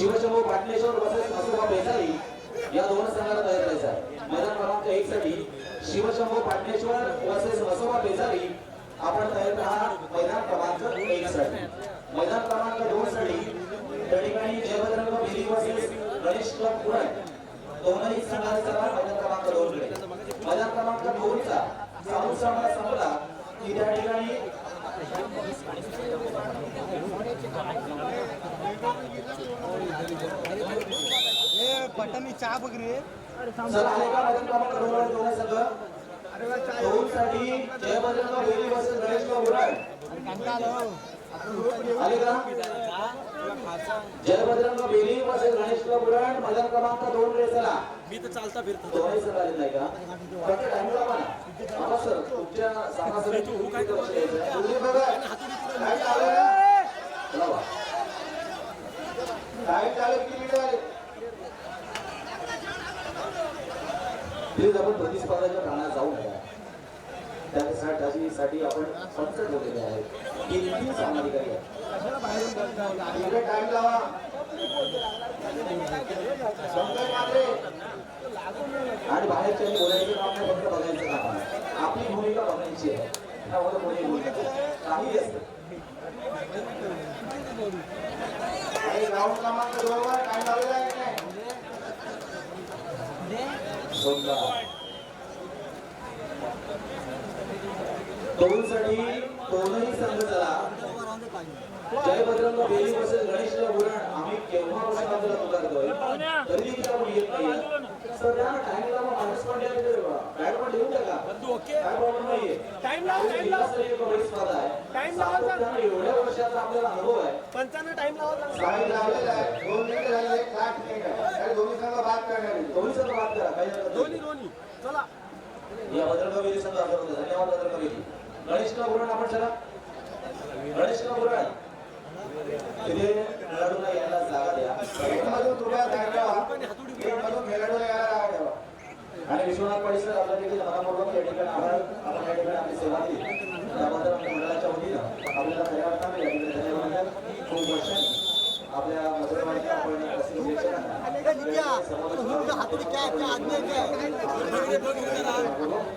Shivshambhu Patleshwar versus Masoba Besari या दोन संघाला तयार करायचा आहे मैदान क्रमांक एक साठी शिवशंभू पाटलेश्वर वर्सेस मसोबा बेसारी आपण तयार राहा मैदान क्रमांक एक साठी. मैदान क्रमांक दोन साठी त्या ठिकाणी जयभद्रंग बेली वर्सेस गणेश क्लब पुरण दोनही संघाचे चला मैदान क्रमांक दोन कडे. मैदान क्रमांक दोन चा सामूहिक सामना संपला की त्या ठिकाणी बटन चहा बघ रे. चला आले का मैदान क्रमांक दोन वर दोन्ही संघ दोन साठी जयभद्रंग बेली वर्सेस गणेश मैदान क्रमांक दोन चला. मी तर चालता फिरतो. दोन्ही संघ आले नाही का? फक्त टाइमला सर तुमच्या काय बघा. काय काय किती प्लीज आपण प्रतिस्पर्धाच्या ठाण्यात जाऊ नका त्यासाठी आपण पंच ठेवलेले आहेत. किती सामाजिकारी आहेत. इकडे टाइम लावा. मात्रे आणि बाहेरच्या बोलायचं काम नाही फक्त बघायचं काम आहे. आपली भूमिका बघायची आहे. त्यामुळे कोणी काही असतं. क्रमांक दोन वर काय लावलेला आहे? की नाही सुंदर दोन साठी दोनही संघ चला. जय बजरंग बेली वर्सेस गणेश बुरण आम्ही केव्हा वर्षाला पुकारतोय तरी देखील आपण येत नाही सर त्या टाइमला मग माणूस पण बॅट पण देऊन टाका काय प्रॉब्लेम नाहीये. टाइम लाव, टाइम आहे. टाइम एवढ्या वर्षाचा आपल्याला अनुभव आहे. पंचांना टाइम लावा साहेब लावलेला आहे. दोन मिनिटं झाले एक साठ मिनिटं आणि दोन्ही संघ बाद करणार आहे. दोन्ही संघ बाद करा. काही दोन्ही नाही. दोन्ही चला. या भद्रकवेली संघ हजर होते धन्यवाद भद्रकवेली गणेश का बुरण आपण चला गणेश का बुरण तिथे खेळाडूंना यायला जागा द्या. तुला जागा. गेटमधून खेळाडूला यायला जागा ठेवा. आणि विश्वनाथ पाटील सर आपल्या देखील मनापूर्वक या ठिकाणी आभार आपण या ठिकाणी आपली सेवा दिली. त्याबद्दल आपल्या मंडळाच्या वतीनं आपल्याला खऱ्या अर्थाने या ठिकाणी धन्यवाद खूप वर्ष आपल्या मधुरवाणी आपण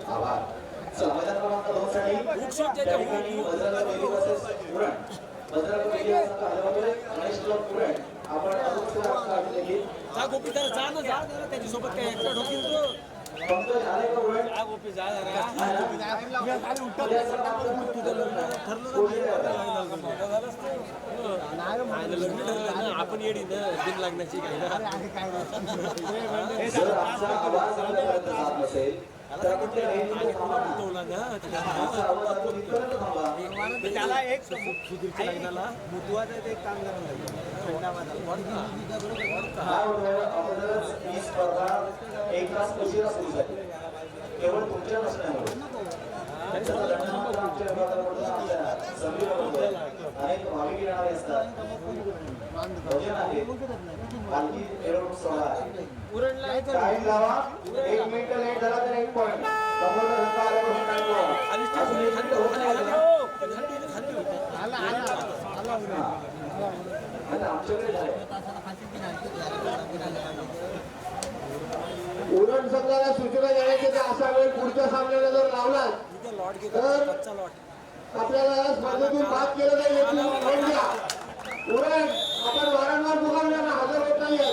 आभार. चला मैदान क्रमांक दोन साठी त्या ठिकाणी भद्रकाळ बेली वर्सेस पुरण भद्रकाळ बेली हा संघ हलवतोय गणेश क्लब पुरण आपण अजून सुद्धा जा गोपी जरा जा ना जा जरा. त्याच्यासोबत काय एकटा ढोकील तो पंकज झाले का पुरण जा गोपी जा जरा. लग्न ठरलं ना आपण येडी ना दिन लागण्याची काय ना आवाज आपल्यापर्यंत जात नसेल त्याला एक सुधीरच्या लग्नाला एक काम करायला ही स्पर्धा एक तास उशिरा सुरू झाली केवळ तुमच्या अनेक भाविक येणारे असतात भजन आहे सोहळा आहे लावा. एक मिनिट लेट झाला तर एक पॉईंट नाही. उरण संघाला सूचना देण्याची की असा वेळ पुढच्या सामन्याला जर लावला लॉट आपल्याला स्पर्धेतून बाद केलं जाईल उरण आपण वारंवार मुकाबल्याला हजर होत नाहीये.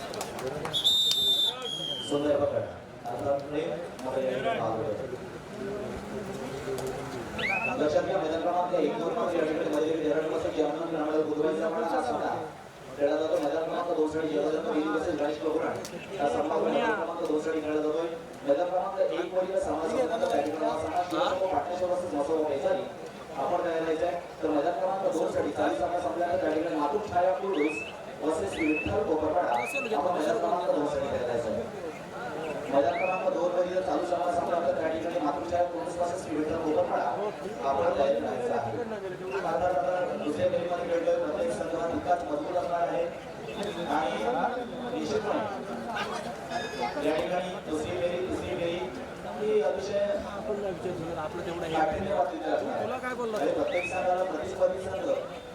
आता लक्षात घ्या एक दोन मध्ये या ठिकाणी मध्ये धरणपासून बुधवारचा पण हा सामना खेळला जातो मैदान क्रमांक दोन साठी गणेश हा सामना मैदान क्रमांक दोन साठी खेळला जातोय. मैदान क्रमांक एक सामना सामना पाटणेश्वर मसोबा आपण तयार राहायचं आहे? तर मैदान क्रमांक दोन साठी चाळीस सामना संपल्यानंतर त्या ठिकाणी मातूर छाया कुर्डूस वर्सेस विठ्ठल कोपरपाडा आपण मैदान क्रमांक दोन साठी तयार आहे मैदान क्रमांक दोन जर चालू सामना संपल्यानंतर त्या ठिकाणी मातूर छाया कुर्डूस वर्सेस विठ्ठल कोपरपाडा आपण आहे दुसऱ्या फेरीमध्ये खेळतोय प्रत्येक संघ हा तितकाच मजबूत असणार आहे. आणि निश्चितपणे या ठिकाणी दुसरी फेरी तिसरी फेरी ही अतिशय आपलं तेवढं काय बोलला आणि प्रत्येक संघाला प्रतिस्पर्धी संघ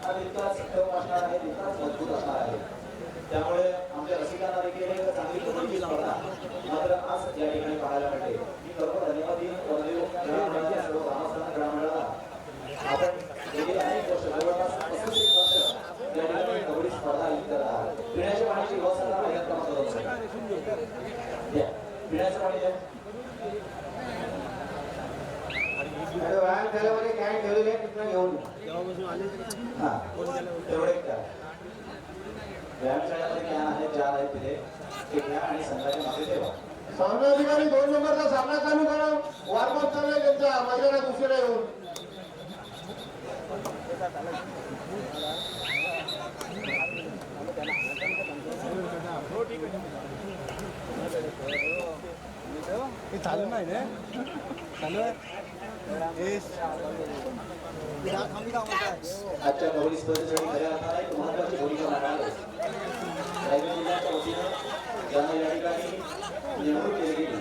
हा तितकाच सक्षम असणार आहे तितकाच मजबूत असणार आहे. त्यामुळे आमच्या रसिकांना देखील एक चांगली स्पर्धा मात्र आज या ठिकाणी पाहायला मिळते. मी धन्यवाद देईन वनदेव सर्व ग्रामस्थांना खेळाडूंना आपण गेली अनेक वर्ष जवळपास पस्तीस एक वर्ष या ठिकाणी कबड्डी स्पर्धा आयोजित करत आहात. पिण्याच्या पाण्याची व्यवस्था पाणी व्यायाम केल्यामध्ये कॅन ठेवलेली आहे तिथनं घेऊन. हा. तेवढे व्यायामशाळेमध्ये ज्ञान आहे चार आहे तिथे. ते घ्या आणि संघाच्या मागे ठेवा. सामनाधिकारी दोन नंबरचा सामना चालू करा. वॉर्मअप चाललंय त्यांचा मैदानात उशिरा येऊन. हे चालू नाही रे. चालू आहे. आजच्या कबड्डी स्पर्धेसाठी खऱ्या अर्थाने एक महत्वाची भूमिका मांडणार आहे. रायगड जिल्ह्याच्या वतीनं ज्यांना या ठिकाणी नेमणूक केली गेली.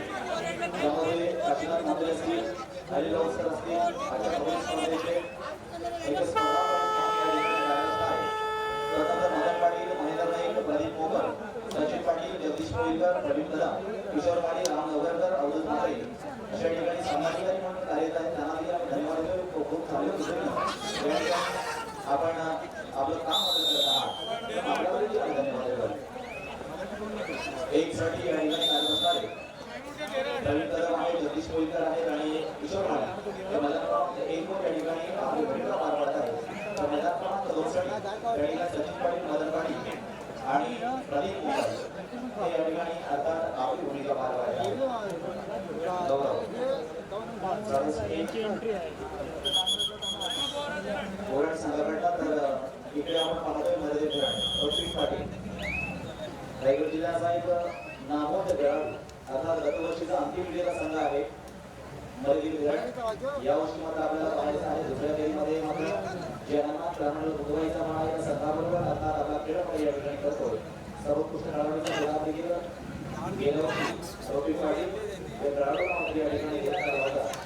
त्यामध्ये काशीनाथ मांजरे असतील हरिराव सर असतील आजच्या कबड्डी स्पर्धेचे एक मदन पाटील महेंद्र नाईक प्रदीप मोकर सचिन पाटील जगदीश कोळीकर प्रवीण कदम किशोर पाटील राम नगरकर अवधूत मारे अशा ठिकाणी समाजकारी म्हणून कार्यरत आहेत त्यांना देखील धन्यवाद खूप खूप आपण आपलं काम मदत करत आहात आम्ही धन्यवाद देतो एक साठी या ठिकाणी कार्यरत प्रवीण कदम आहे जगदीश कोळीकर आहेत आणि किशोर माने एक या ठिकाणी आपली भूमिका पार पाडत आहेत तर क्रमांक दोन साठी सचिन पाटील मदन पाटील आणि प्रदीप हे या ठिकाणी आता आपली भूमिका पार पाडत आहेत गौरव ओरड संघटना तर इकडे आपण पाहतोयमध्ये पाटील रायगड जिल्ह्याचा एक खेळाडू अर्थात गतवर्षीचा अंतिम विजेता संघ आहे मधील विराट यावर्षी मात्र आपल्याला पाहायचं आहे दुसऱ्या फेरीमध्ये मात्र जनांना म्हणा या संघाबरोबर अर्थात आपला खेळ या ठिकाणी करतोय सर्वोत्कृष्ट खेळाडूचा गुलाब देखील गेल्या वर्षी पाटील या ठिकाणी घेतला होता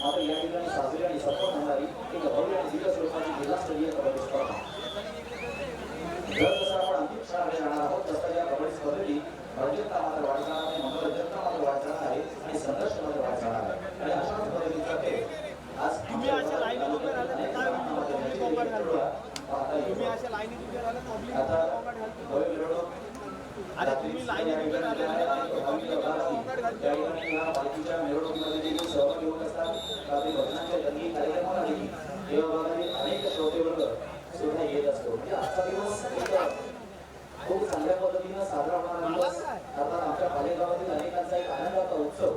मात्र या ठिकाणी साजरी आणि सफल होणारी एक भव्य आणि दिव्य स्वरूपाची जिल्हास्तरीय कबड्डी स्पर्धा. जर जसं आपण अंतिम जाणार आहोत तसं या कबड्डी स्पर्धेतील रंजकता मात्र वाढ जाणार आहे मनोरंजकता मात्र जाणार आहे आणि संघर्ष मात्र वाढ जाणार आहे आणि अशाच पद्धतीचा खेळ आज तुम्ही अशा लाईनीत उभे राहिले तर काय होतं? तुम्ही कोंबड घालता. पाहता तुम्ही येईल. अशा लाईनीत उभे राहिले पब्लिक आता कोंबड घालते. भव्य मिरवणूक अरे तुम्ही लाईनीत उभे राहिले तर पब्लिक कोंबड घालते. त्या ठिकाणी या पालखीच्या मिरवणुकीमध्ये देखील सहभागी होत असतात रात्री भजनाच्या जंगी कार्यक्रमाला देखील देवभागातील अनेक श्रोतेवर्ग सुद्धा येत असतो म्हणजे आजचा दिवस एक खूप चांगल्या पद्धतीनं साजरा होणारा दिवस अर्थात आमच्या पालेगावातील अनेकांचा एक आनंदाचा उत्सव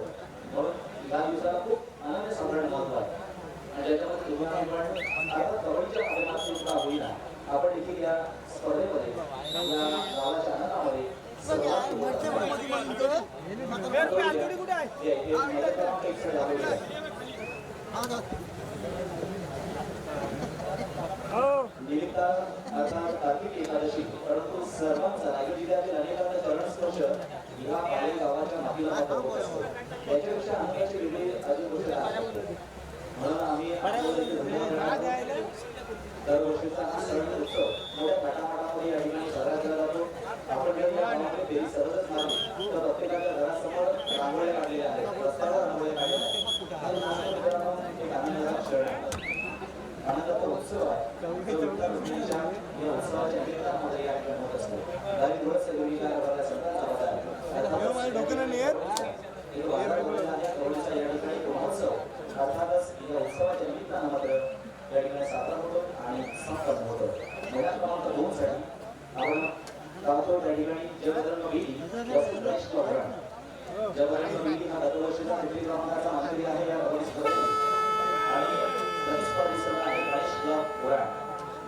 म्हणून या दिवसाला खूप आनंद सम्राट महत्त्व आहे आणि त्याच्यामध्ये तुम्हाला पण आता कबड्डीच्या माध्यमातून सुद्धा होईना आपण देखील या स्पर्धेमध्ये या गावाच्या आनंदामध्ये सहभागी होत आहोत. हे रुपये आतुडी कुठे आहे हे- हे मैदान क्रमांक एकसष्ट दाखवलेलं आहे. निमित्त अर्थात कार्तिक एकादशी परंतु सर्वांचा रायगड जिल्ह्यातील अनेकांचा चरणस्पर्श पाले गावाच्या मातीला होत असतो आनंदाची वेगळी अजून गोष्ट म्हणून आम्ही दरवर्षीचा हा सण उत्सव. मोठ्या थाटामाटामध्ये या ठिकाणी साजरा केला जातो. आपण जर या गावामध्ये फेरी सहजच मारली तर प्रत्येकाच्या घरासमोर रांगोळ्या काढलेल्या आहेत रस्त्यावर रांगोळ्या काढलेल्या आहेत आणि नाशिक मित्रांनो, एक आनंदाचा क्षण आहे आनंदाचा उत्सव आहे जो विठ्ठल रुक्मिणीच्या या उत्सवाच्या निमित्तामध्ये या ठिकाणी होत असतो. गावी दिवस सगळी काय भरल्या सगळ्यांचा होता. अर्थातच एक महोत्सव अर्थातच या उत्सवाच्या निमित्तानं मात्र या ठिकाणी साजरा होतो आणि संपन्न होतो मैदान क्रमांक दोन साठी आपण पाहतो त्या ठिकाणी विधी गणेश विधी हा दरवर्षीचा पृथ्वी क्रमांकाचा मानकरी आहे या कबड्डी स्पर्धेत आणि प्रतिस्पर्धी संघ आहे गणेश क्लब उरण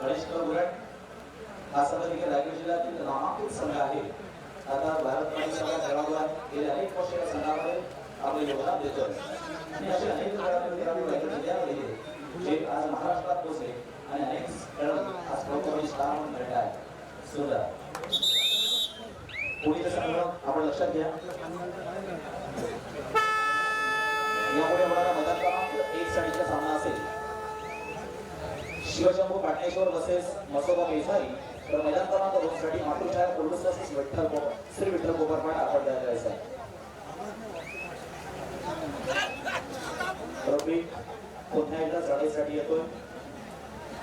गणेश क्लब उरण हा संघ देखील रायगड जिल्ह्यातील नामांकित संघ आहे. आता भारत पाणी खेळाडूला गेले अनेक वर्ष संघामध्ये योगदान देतोय आणि असे अनेक खेळाडू खेळाडू जिल्ह्यामध्ये जे आज महाराष्ट्रात पोहोचले आणि अनेक खेळाडू आज प्रोत्साहन स्टार म्हणून आहे. सुंदर. पुढील संघ आपण लक्षात घ्या. यापुढे होणारा मैदान क्रमांक एक साठीचा सामना असेल. शिवशंभू पाटणेश्वर बसेस मसोबा मेझारी तर मैदान क्रमांक दोन साठी मातृछाया कोल्डूस विठ्ठल कोपर श्री विठ्ठल कोपरपाट आपण द्यायला जायचं आहे रफी पुन्हा एकदा चढाईसाठी येतोय.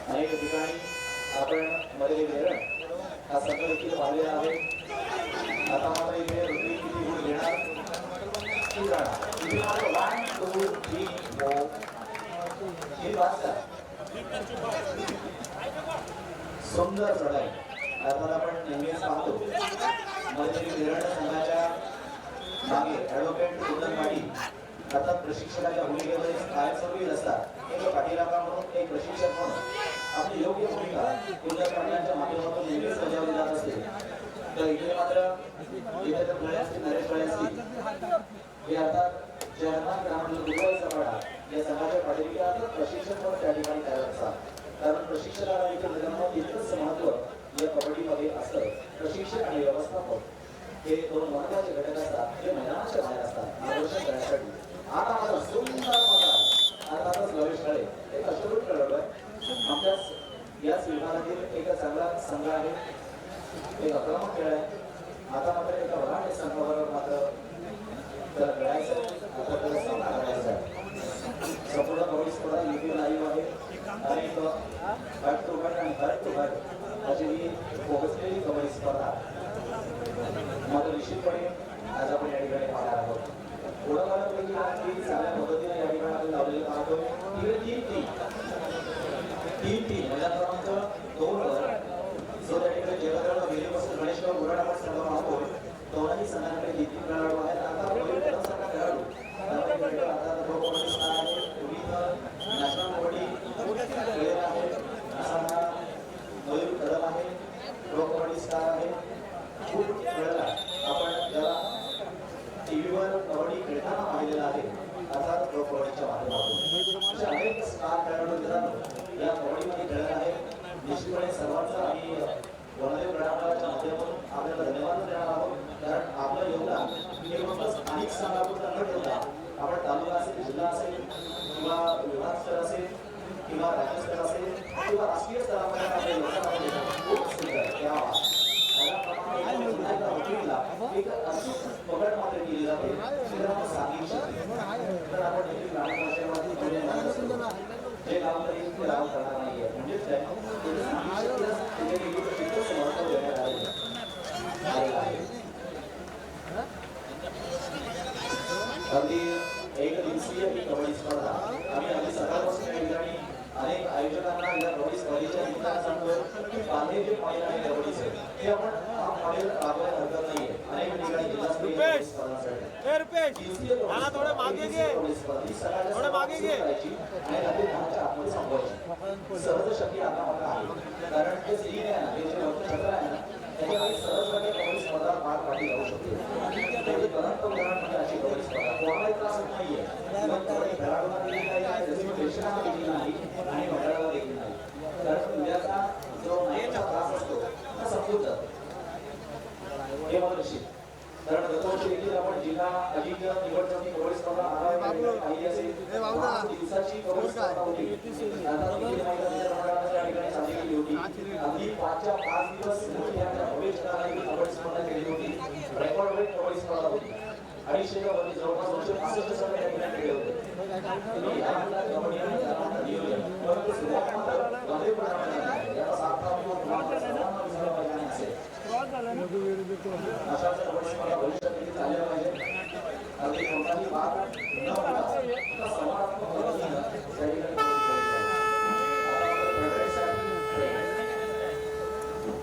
अनेक ठिकाणी आपण मध्ये वेरण हा संघ देखील पाहिलेला आहे. आता मात्र इथे रफी किती गुण घेणार? ती जाणार वन टू थ्री फोर ही पाच सुंदर लढाई अर्थात आपण नेहमीच पाहतो मध्ये विरण संघाच्या मागे ऍडव्होकेट पाटील. अर्थात प्रशिक्षकाच्या भूमिकेमध्ये कायमस्वरूपी असतात एक पाठीराखा म्हणून एक प्रशिक्षक म्हणून. आपली योग्य भूमिका कुंदन पाटलांच्या माध्यमातून नेहमीच बजावली जात असते. तर इथे मात्र इथे तर प्लेयर असतील नरेश भाई असतील हे अर्थात जयनाथ ग्रामीण दुबईचा पाडा या संघाच्या पाठीराखा प्रशिक्षक म्हणून त्या ठिकाणी तयार असतात कारण प्रशिक्षकाला देखील मैदानावर इतकंच महत्त्व या कबड्डीमध्ये असतं प्रशिक्षक आणि व्यवस्थापक हे दोन महत्त्वाचे घटक असतात जे मैदानाच्या बाहेर असतात मार्गदर्शन करण्यासाठी आता माझा सुंदर मका अर्थातच गणेश काळे एक अष्टपैलू खेळाडू आहे आमच्या याच विभागातील एक चांगला संघ आहे एक आक्रमक खेळ आहे आता मात्र एका वरांडे संघाबरोबर मात्र त्याला खेळायचं आहे. आता त्याला सामना करायचा आहे संपूर्ण कबड्डी स्पर्धा युपी लाईव्ह आहे आणि बॅट टू बॅट आणि बॅट टू बॅट अशी ही पोहोचलेली कबड्डी स्पर्धा मात्र निश्चितपणे आज आपण या ठिकाणी पाहणार आहोत पुढं काळापैकी आज तीन चांगल्या पद्धतीने या ठिकाणी आपण लावलेले पाहतो इकडे तीन तीन तीन तीन मैदान क्रमांक दोन वर जो त्या ठिकाणी जयगड गेलीपासून गणेशराव गुराड आपण सर्व पाहतोय दोनही संघांकडे तीन तीन खेळाडू आहेत आता पहिली क्रमांकाचा खेळाडू त्यामुळे खेळाडू आता तो कबड्डी स्टार आहे विविध नॅशनल कबड्डी प्लेयर आहे असा हा मयूर कदम आहे प्रो कबड्डी स्टार आहे खूप वेळेला आपण त्याला टीव्हीवर कबड्डी खेळताना पाहिलेला आहे अर्थात प्रो कबड्डीच्या माध्यमातून असे अनेक स्टार खेळाडू मित्रांनो या कबड्डीमध्ये खेळत आहेत निश्चितपणे सर्वांचा आणि वनदेव क्रीडामंडळाच्या माध्यमातून आपल्याला धन्यवाद देणार आहोत कारण आपलं योगदान हे फक्त स्थानिक संघापुरतं न ठेवता आपण तालुका असेल जिल्हा असेल किंवा विभाग स्तर असेल किंवा राज्य स्तर असेल किंवा राष्ट्रीय स्तरावर आपले योगदान आपण देतो. खूप सुंदर त्या त्याप्रमाणे पुन्हा एकदा वकीलला एक अचूक पकड मात्र केली जाते मित्रांनो सांगली शहर. तर आपण देखील ग्रामीण भाषेमध्ये थोडे माणसं जे काम करेल ते करणार म्हणजेच काय अगदी एक दिवसीय ही कबड्डी स्पर्धा. आम्ही अगदी सकाळपासून या ठिकाणी अनेक आयोजकांना या कबड्डी स्पर्धेच्या निमित्तानं सांगतो की बांधे जे मॉडेल आहे कबड्डीचे. ते आपण हा मॉडेल राबवायला हरकत नाही अनेक ठिकाणी जिल्हास्तरीय कबड्डी स्पर्धांसाठी ए रुपेश दिवसीय कबड्डी थोडे मागे दिवसीय घे. थोडे मागे सुरू घे. सहज आता कारण ते आहे ना ते जे आहे ना त्याच्यामध्ये सहजपणे कबड्डी स्पर्धा पार पाडली जाऊ शकते त्याचे उदाहरण म्हणजे अशी कबड्डी स्पर्धा कोणालाही त्रास होत नाहीये नाही नाही आणि मंडळाला देखील नाही कारण उद्याचा जो नाईटचा त्रास असतो तो संपून जातो हे मला निश्चित कारण गतवर्षी देखील आपण जिल्हा अजिंक्य निवडणुकी कबड्डी स्पर्धा आढावा पाहिली असेल पाच दिवसाची कबड्डी स्पर्धा होती आता देखील माहिती आहे, मित्र मंडळानं त्या ठिकाणी साजरी केली होती अगदी पाचच्या पाच दिवस मोठ्या त्या भव्य चित्राने ही कबड्डी स्पर्धा केली होती रेकॉर्ड ब्रेक कबड्डी स्पर्धा होती अडीचशे मध्ये जवळपास दोनशे पासष्ट संघ या ठिकाणी खेळले होते तुम्ही या मंडळात कबड्डी आणि या मंडळात नियोजन परंतु सुरुवात मात्र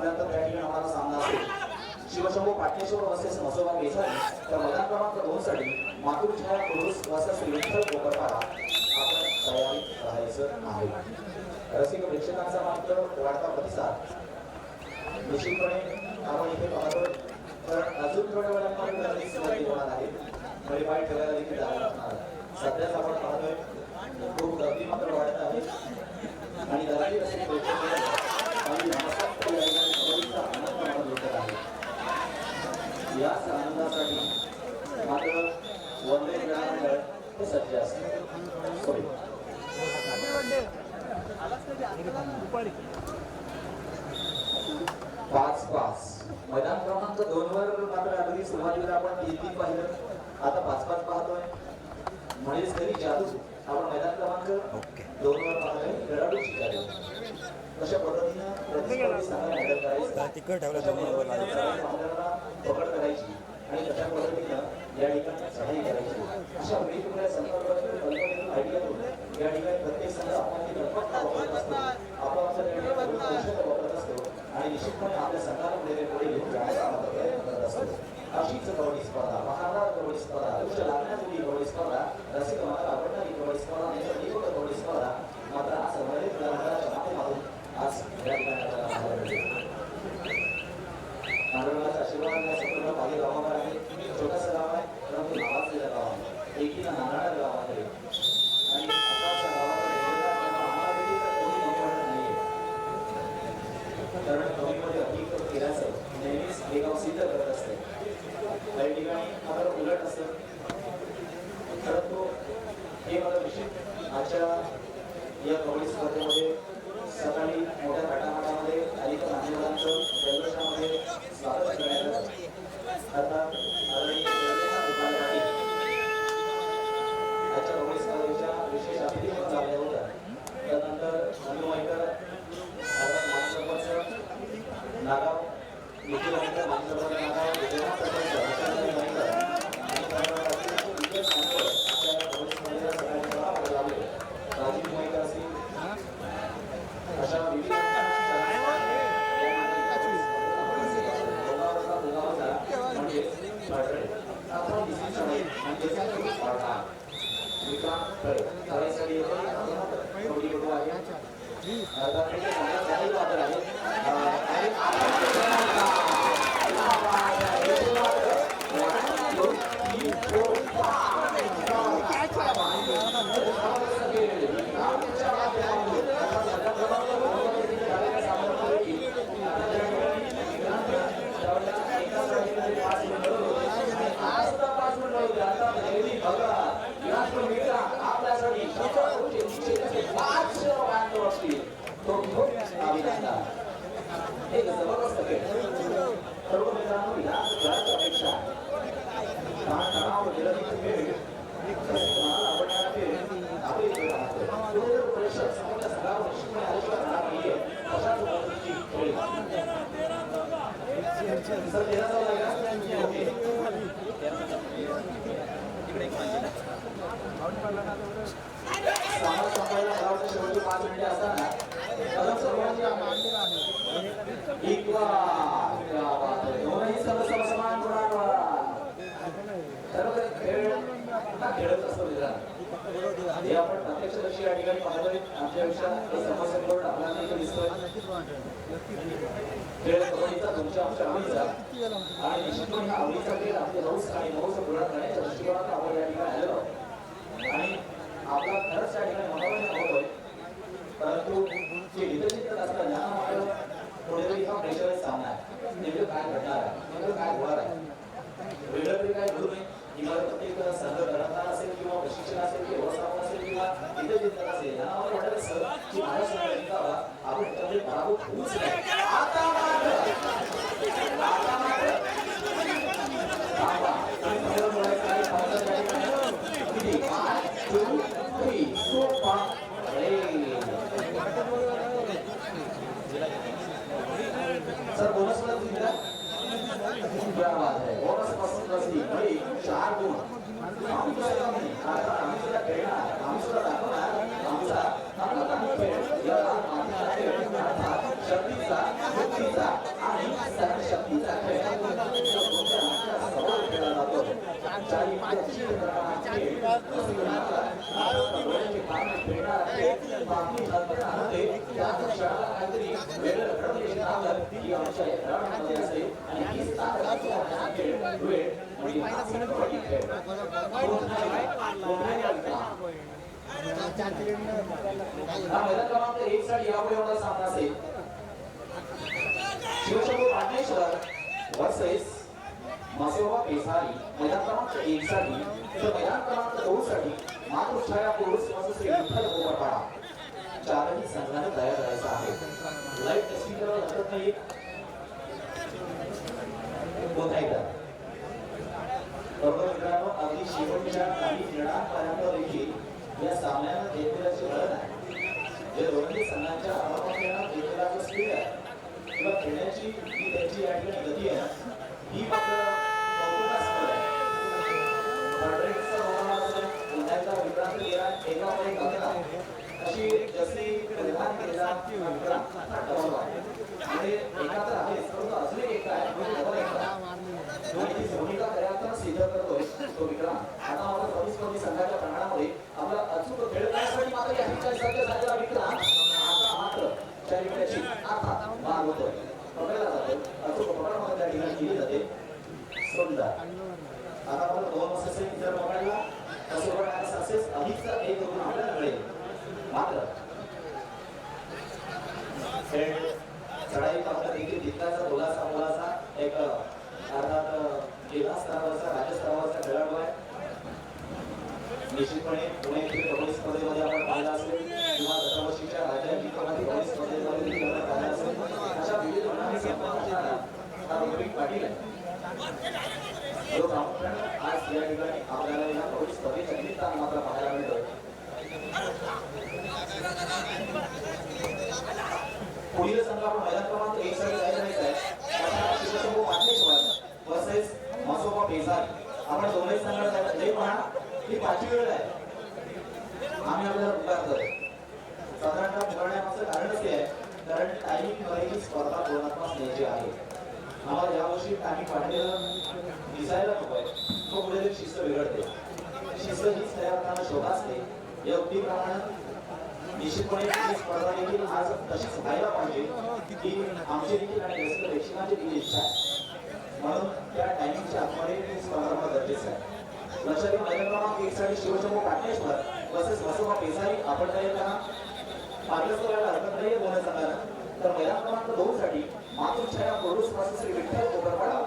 संपल्यानंतर त्या ठिकाणी होणारा सामना असेल शिवशंभू पाटणेश्वर वर्सेस म्हसोबा बेसारी तर मैदान क्रमांक दोन साठी मातूर छाया पुरुष वर्सेस विठ्ठल कोपरपाडा आपण तयारीत राहायचं आहे. रसिक प्रेक्षकांचा मात्र वाढता प्रतिसाद. निश्चितपणे आपण इथे पाहतो. तर अजून थोड्या वेळामध्ये गर्दी सुरुवात होणार आहे. परिपाठ ठेवायला देखील जागा लागणार सध्याच आपण पाहतोय खूप गर्दी मात्र वाढत आहे. आणि गर्दी रसिक प्रेक्षक आणि मनसोक्त या ठिकाणी कबड्डीचा आनंद मला लुटत आहे याच आनंदासाठी मात्र वंदे खेळाडू हे सज्ज असते सॉरी पाच पाच मैदान क्रमांक दोन वर मात्र अगदी सुरुवातीला आपण तीन तीन पाहिलं आता पाच पाच पाहतोय म्हणजेच तरी जादू आपण मैदान क्रमांक दोन वर पाहतोय खेळाडूची जादू कशा पद्धतीनं प्रतिस्पर्धी संघ हँडल करायचं कशा पद्धतीनं आपल्याला पकड करायची आणि कशा पद्धतीनं या ठिकाणी चढाई करायची अशा वेगवेगळ्या संकल्पनेतून कल्पनेतून आयडियातून या ठिकाणी प्रत्येक संघ आपण ती कल्पना वापरत असतो आपण आपल्या त्या ठिकाणी कौशल्य वापरत असतो आणि निश्चितपणे आपल्या संघाला पुढे पुढे घेऊन जाण्याचा आपण प्रयत्न करत असतो अशीच कबड्डी स्पर्धा महाराज कबड्डी स्पर्धा लक्ष लागण्याजोगी कबड्डी स्पर्धा रसिक मला आवडणारी कबड्डी स्पर्धा आणि कबड्डी स्पर्धा मात्र आज संबंधित क्रीडामंडळाच्या माध्यमातून आज या ठिकाणी आपल्याला संपूर्ण काही गाव आहे परंतु गाव आहे पास में लोग आता है भगवान सामना संपायला गावाच्या शेवटचे पाच मिनिटे असताना कदम सर्वांची दोनही समान गुणांवर खेळ असतो हे आपण प्रत्यक्षदर्शी या ठिकाणी पाहतोय आयुष्यात बोर्ड आपल्याला इथे दिसतोय खेळ कबड्डीचा तुमच्या आमच्या आवडीचा आणि निश्चितपणे आवडीचा खेळ आपले हौस आणि मौस गुणात करण्याच्या दृष्टिकोनात आपण या ठिकाणी आलेलो आहोत. आणि आपला खरंच त्या ठिकाणी मनोरंजन परंतु जे विकसित असताना मात्र कुठेतरी हा सामना आहे. नेमकं काय घडणार आहे? नेमकं काय होणार आहे? वेगळं तरी काय घडू नये. ही मला प्रत्येक संघ असेल किंवा प्रशिक्षण असेल किंवा व्यवस्थापन असेल किंवा असेल यांना मला वाटत की आपण त्यामध्ये पराभूत होऊच नाही आता मात्र आता मात्र थांबा. तुम्ही समोर बोलायचं आहे, थांबा त्या ठिकाणी. किती? One, two, three, four, five. अरे. सर बोनसमध्ये तुम्ही द्या. क्या बात है बोनसपासून कसली म्हणजे चार गुण आम्ही कसं काम नाही. आता आम्ही सुद्धा खेळणार आम्ही सुद्धा दाखवणार आमचा हा प्रधान खेळ या लहान मातीचा खेळ अर्थात शक्तीचा युक्तीचा आणि सहनशक्तीचा खेळ तुमच्या हातात सवाल खेळला जातो चारी पाचची खेळ असं डोळ्याचे पाणी खेळणार आहे बाकी कल्पना होते त्या क्षणाला काहीतरी वेगळं घडवून येत राहतं ही आमच्या या खेळाडूंमध्ये असते आणि हीच ताकद असते हा खेळ वेळ म्हणजे हा कबड्डी खेळ हा मैदान क्रमांक एक साठी यापुढे सामना असेल शिवशंभू पाटणेश्वर वर्सेस मासेवा पेसारी मैदान क्रमांक एक साठी तर मैदान क्रमांक दोन साठी मातृछाया पुरुष वर्सेस श्री विठ्ठल गोपाळा चारही संघाने तयार करायचं आहे. लाईव्ह टेस्टिंग करावं लागत नाही पुन्हा का? बरोबर मित्रांनो अगदी शेवटच्या काही निर्णांपर्यंत देखील या सामन्यानं घेतलेल्याची गरज आहे. जे दोन्ही संघांच्या आरोपांना घेतलेला जो स्पीड आहे. किंवा खेळण्याची जी त्यांची या ठिकाणी गती आहे. ही मात्र कौतुकास्पद आहे फर्नांडिसचा रोमाना असेल, पुन्हा एकदा विक्रांत गेला, एकावर एक अंतरा. अशी जशी परिधान केलेला विक्रांत हा आहे. परंतु अजून एक एकटा आहे, भूमिका खऱ्या सिद्ध करतोय तो विक्रम आता मात्र प्रतिस्पर्धी संघाच्या प्रांगणामध्ये आपला अचूक खेळ करण्यासाठी मात्र या ठिकाणी सज्ज झालेला विक्रम आता मात्र चारित्र्याची अर्थात मार होतोय पकडला जातो अचूक पकडामध्ये त्या ठिकाणी केली जाते सुंदर आता आपण दोन सक्सेस जर पकडला तर सोबत सक्सेस अधिकचा एक गुण आपल्याला मिळेल मात्र खेळ चढाई आपला देखील जिंकण्याचा बोलाचा बोलाचा एक अर्थात जिल्हा स्तरावरचा राज्य स्तरावरचा खेळाडू आहे निश्चितपणे पुणे येथील कबड्डी स्पर्धेमध्ये आपण पाहिला असेल किंवा गतवर्षीच्या राज्यातील कबड्डी कबड्डी स्पर्धेमध्ये देखील आपण पाहिला असेल अशा विविध गुणांनी संपन्न असणारा हा रोहित पाटील आहे जो प्रामुख्याने आज या ठिकाणी आपल्याला या कबड्डी स्पर्धेच्या निमित्तानं मात्र पाहायला मिळतोय पुढील संघ आपण मैदान क्रमांक एक साठी तयार करायचा आहे अशा शिवशंभू पाटणेश्वर वर्सेस मसोबा आपण दोन्ही संघाला हे पहा ही पाचवी वेळ आहे. आम्ही आपल्याला पुकारतो साधारणतः पुकारण्यामागचं कारणच हे आहे कारण टायमिंगमध्ये ही स्पर्धा पूर्णत्वास न्यायची आहे. आम्हाला यावर्षी टायमिंग वाढलेलं दिसायला नकोय तो कुठेतरी शिस्त बिघडते. शिस्त हीच तयार करताना शोभा असते. या उक्तीप्रमाणे निश्चितपणे ही स्पर्धा देखील आज तशीच व्हायला पाहिजे की आमची देखील आणि रसिक प्रेक्षकांची देखील इच्छा आहे. म्हणून त्या टायमिंगच्या आतमध्ये ही स्पर्धा होणं गरजेचं आहे. लक्षात घेऊन मैदान क्रमांक एक साठी शिवशंभू काटनेश्वर बसेस वसुमा पेसारी आपण तयार करा मार्गस्थ व्हायला हरकत नाही बोलत संघाला तर मैदान क्रमांक दोन साठी मातृछाया पुरुषपासून श्री विठ्ठल कोपरपाडा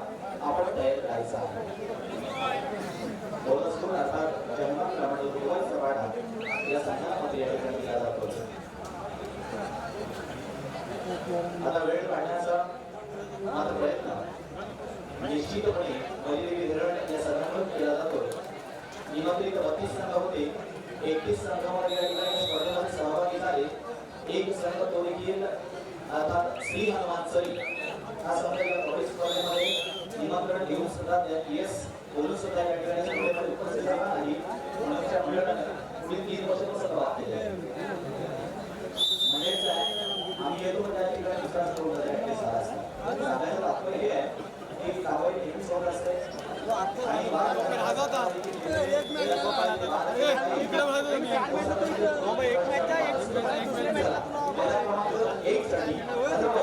आपण तयार करायचा आहे. बोनस करून अर्थात जन्म क्रमांक दोन वाढा या संघामध्ये या ठिकाणी दिला जातो. आता वेळ काढण्याचा मात्र प्रयत्न निश्चितपणे पहिली म्हणजे विधरण या संघाकडून केला जातो. निमंत्रित बत्तीस संघ होते. एकतीस संघामध्ये या ठिकाणी स्पर्धेमध्ये सहभागी झाले. एक संघ तो देखील अर्थात श्री हनुमान सरी हा संघ या कबड्डी स्पर्धेमध्ये निमंत्रण घेऊन सुद्धा यस बोलून सुद्धा या ठिकाणी स्पर्धेमध्ये उपस्थित झाला नाही. म्हणून त्या मंडळाने पुढील तीन वर्षापासून बात केली आहे. म्हणजेच आहे, आम्ही येतो पण त्या ठिकाणी विश्वास करून जातो सारा असतो सांगायचं तात्पर्य हे आहे की कारवाई नेहमी सोडत असते आणि बाद एक साठी अदरवाईज आहे शिवशंभू पाटकेश्वर वर्सेस मासोबा बेसारी चालू सामना मैदान क्रमांक एक साठी ज्या मार्गावर निर्णय क्रमांक एक मध्ये विद्यार्थी या सामन्यामध्ये विजयी झाला, संघ आठ गुणांनी विजयी झाला. विजयी संघाचा अभिमान पाऊस संघाचा विजय. चला, वही क्रमांक सात.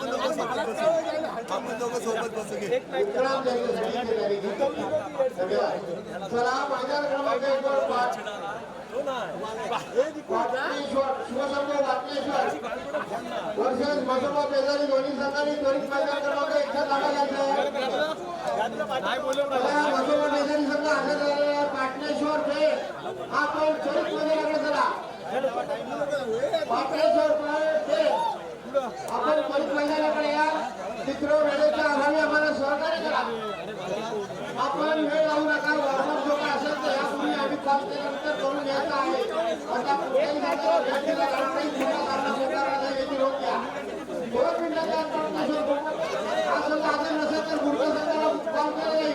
काय दोन नंबर दोन नंबर चला. मैदान क्रमांक एक वर पाच वाटणेश्वर वाटणेश्वर वर्सेस मसोबा पेजारी दोन्ही संघांनी त्वरित मैदान क्रमांक एकच्या जागा घ्यायचा मसोबा पेजारी संघ हजर झालेला पाटणेश्वर खेळ हा त्वरित मैदानाकडे चला पाटणेश्वर आपण त्वरित मैदानाकडे या. मित्र वेळेच्या अभावी आम्हाला सहकार्य करा. आपण वेळ लावू नका. वापर जो काय असेल तर यापूर्वी आम्ही पाच केल्यानंतर करून घ्यायचा आहे. आता कुठल्याही जागेवर भेट दिला जाणार नाही याची रोख घ्या दोन मिनिटाच्या नसेल तर पुढच्या संघाला कॉल केला जाईल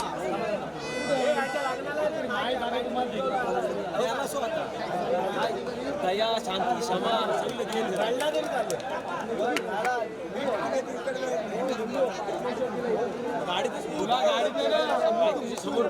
सभेसाठी राजा अधिकारी मैदानात दोन्ही संघ आले आहेत चला आपण त्वरित मैदानाकडे चला सरकारी मैदान क्रमांक एकसाठी. वर्ष झाली इथं ए पोपट दयाला सो आता दया शांती क्षमा सगळं गाडी तुला गाडी समोर